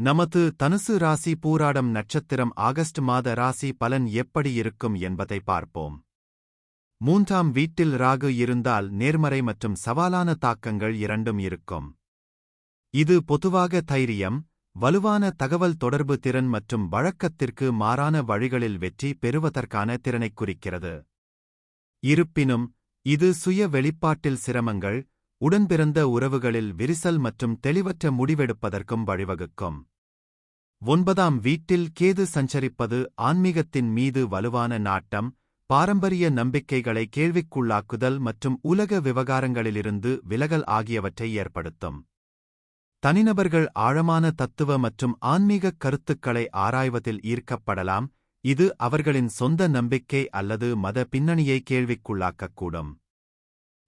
நமது தனுசு ராசி பூராடம் நட்சத்திரம் ஆகஸ்ட் மாத ராசி பலன் எப்படி இருக்கும் என்பதை பார்ப்போம். மூன்றாம் வீட்டில் ராகு இருந்தால் நேர்மறை மற்றும் சவாலான தாக்கங்கள் இரண்டும் இருக்கும். இது பொதுவாக தைரியம் வலுவான தகவல் தொடர்பு திறன் மற்றும் வழக்கத்திற்கு மாறான வழிகளில் வெற்றி பெறுவதற்கான திறனைக் குறிக்கிறது. இருப்பினும் இது சுய வெளிப்பாட்டில் சிரமங்கள் உடன்பிறந்த உறவுகளில் விரிசல் மற்றும் தெளிவற்ற முடிவெடுப்பதற்கும் வழிவகுக்கும். ஒன்பதாம் வீட்டில் கேது சஞ்சரிப்பது ஆன்மீகத்தின் மீது வலுவான நாட்டம் பாரம்பரிய நம்பிக்கைகளை கேள்விக்குள்ளாக்குதல் மற்றும் உலக விவகாரங்களிலிருந்து விலகல் ஆகியவற்றை ஏற்படுத்தும். தனிநபர்கள் ஆழமான தத்துவ மற்றும் ஆன்மீகக் கருத்துக்களை ஆராய்வதில் ஈர்க்கப்படலாம் இது அவர்களின் சொந்த நம்பிக்கை அல்லது மத பின்னணியை கேள்விக்குள்ளாக்கக்கூடும்.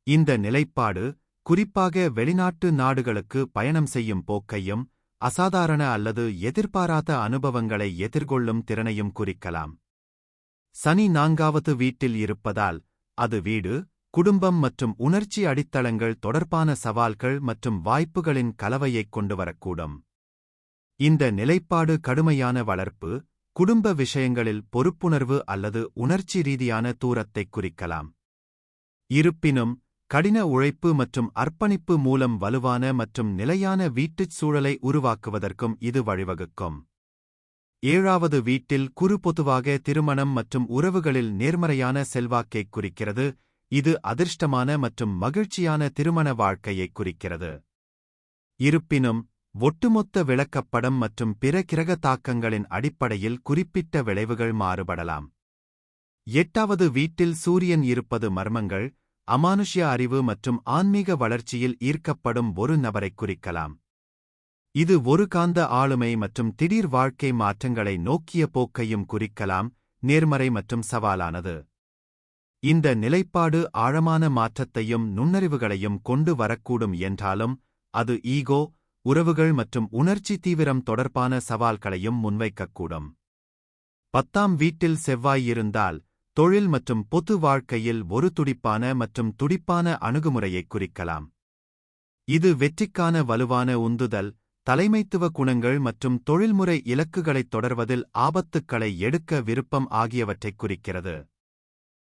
இந்த நிலைப்பாடு குறிப்பாக வெளிநாட்டு நாடுகளுக்கு பயணம் செய்யும் போக்கையும் அசாதாரண அல்லது எதிர்பாராத அனுபவங்களை எதிர்கொள்ளும் திறனையும் குறிக்கலாம். சனி நான்காவது வீட்டில் இருப்பதால் அது வீடு குடும்பம் மற்றும் உணர்ச்சி அடித்தளங்கள் தொடர்பான சவால்கள் மற்றும் வாய்ப்புகளின் கலவையைக் கொண்டுவரக்கூடும் இந்த நிலைப்பாடு கடுமையான வளர்ப்பு குடும்ப விஷயங்களில் பொறுப்புணர்வு அல்லது உணர்ச்சி ரீதியான தூரத்தைக் குறிக்கலாம். இருப்பினும் கடின உழைப்பு மற்றும் அர்ப்பணிப்பு மூலம் வலுவான மற்றும் நிலையான வீட்டுச் சூழலை உருவாக்குவதற்கும் இது வழிவகுக்கும். ஏழாவது வீட்டில் குறு பொதுவாக திருமணம் மற்றும் உறவுகளில் நேர்மறையான செல்வாக்கைக் குறிக்கிறது. இது அதிர்ஷ்டமான மற்றும் மகிழ்ச்சியான திருமண வாழ்க்கையைக் குறிக்கிறது. இருப்பினும் ஒட்டுமொத்த விளக்கப்படம் மற்றும் பிற கிரக தாக்கங்களின் அடிப்படையில் குறிப்பிட்ட விளைவுகள் மாறுபடலாம். எட்டாவது வீட்டில் சூரியன் இருப்பது மர்மங்கள். அமானுஷ்ய அறிவு மற்றும் ஆன்மீக வளர்ச்சியில் ஈர்க்கப்படும் ஒரு நபரைக் குறிக்கலாம். இது ஒரு காந்த ஆளுமை மற்றும் திடீர் வாழ்க்கை மாற்றங்களை நோக்கிய போக்கையும் குறிக்கலாம் நேர்மறை மற்றும் சவாலானது. இந்த நிலைப்பாடு ஆழமான மாற்றத்தையும் நுண்ணறிவுகளையும் கொண்டு வரக்கூடும் என்றாலும் அது ஈகோ உறவுகள் மற்றும் உணர்ச்சி தீவிரம் தொடர்பான சவால்களையும் முன்வைக்கக்கூடும். பத்தாம் வீட்டில் செவ்வாய் இருந்தால் தொழில் மற்றும் பொது வாழ்க்கையில் ஒரு துடிப்பான மற்றும் துடிப்பான அணுகுமுறையைக் குறிக்கலாம். இது வெற்றிக்கான வலுவான உந்துதல் தலைமைத்துவ குணங்கள் மற்றும் தொழில்முறை இலக்குகளைத் தொடர்வதில் ஆபத்துக்களை எடுக்க விருப்பம் ஆகியவற்றைக் குறிக்கிறது.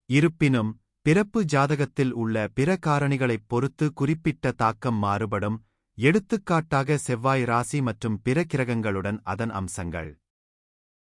இருப்பினும் பிறப்பு ஜாதகத்தில் உள்ள பிற காரணிகளைப் பொறுத்து குறிப்பிட்ட தாக்கம் மாறுபடும் எடுத்துக்காட்டாக செவ்வாய் ராசி மற்றும் பிற கிரகங்களுடன் அதன் அம்சங்கள்.